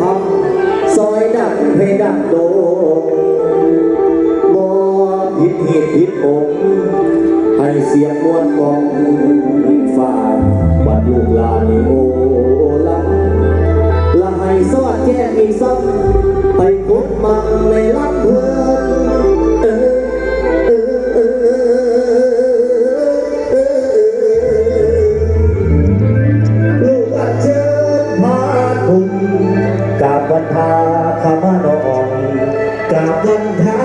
ทำซอยดักห้ดักโดบอผิดเหตุผิดองให้เสียงวนกองฝ่าบัดลูกลานโอลังละให้สวัดแจ้งอีกสักไปพบมันในรักเพื่อ บันทาขามานองกราบันทา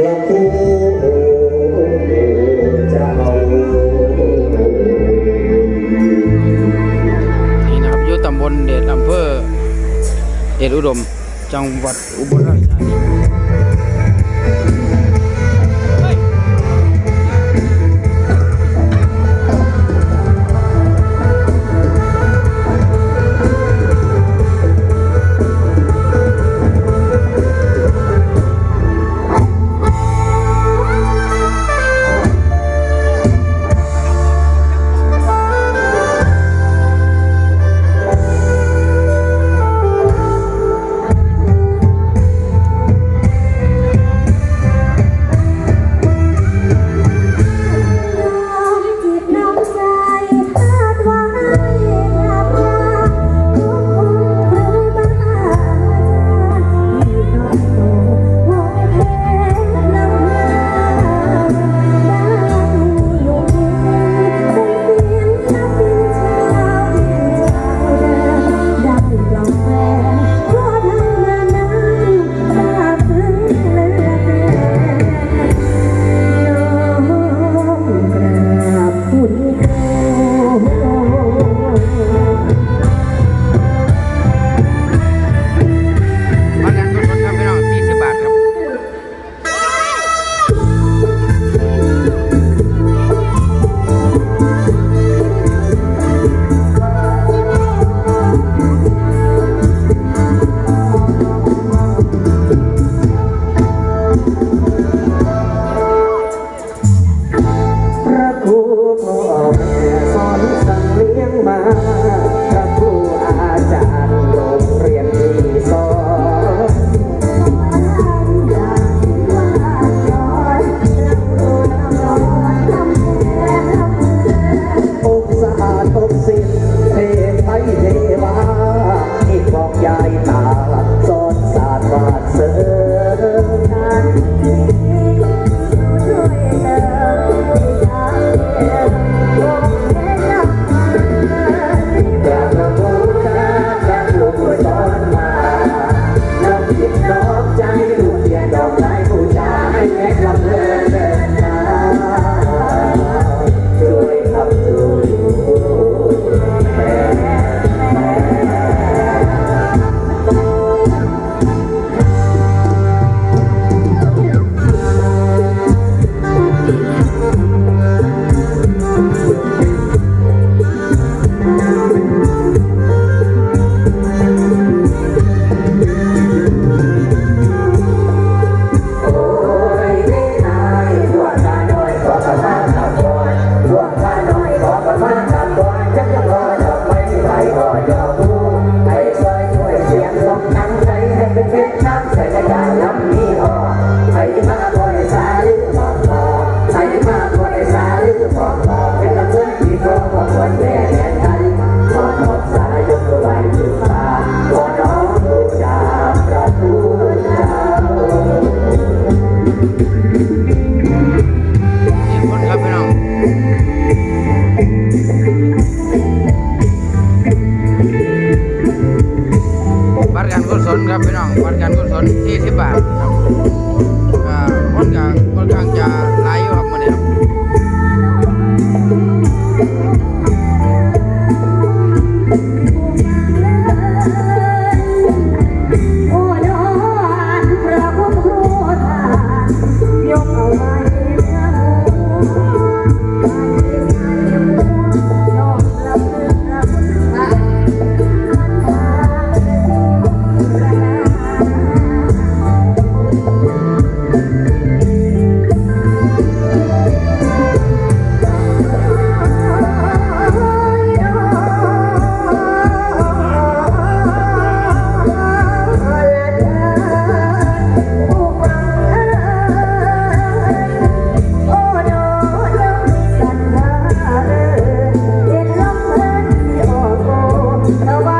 เราคู่เจ้านี่นะครับอยู่ตำบลเดชอำเภอเดชอุดม จังหวัดอุบลราช บัตรกานกุศลครับพี่น้องบัตการกุศลที่สิบบาทครับคนกลางคนกลางจะไล่อยู่รัมาเนี่ย Nobody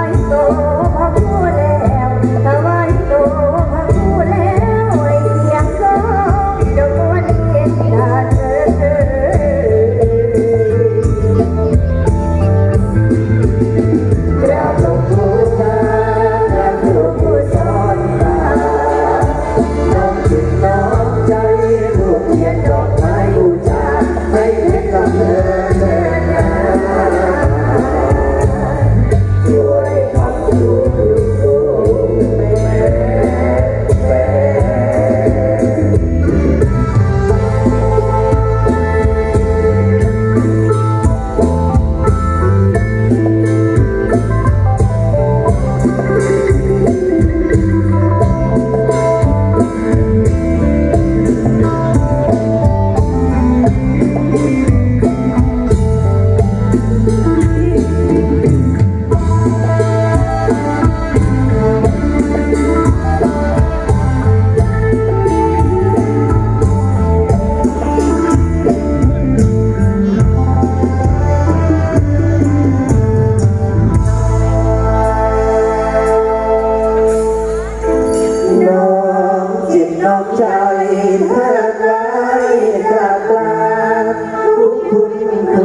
Porque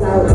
out.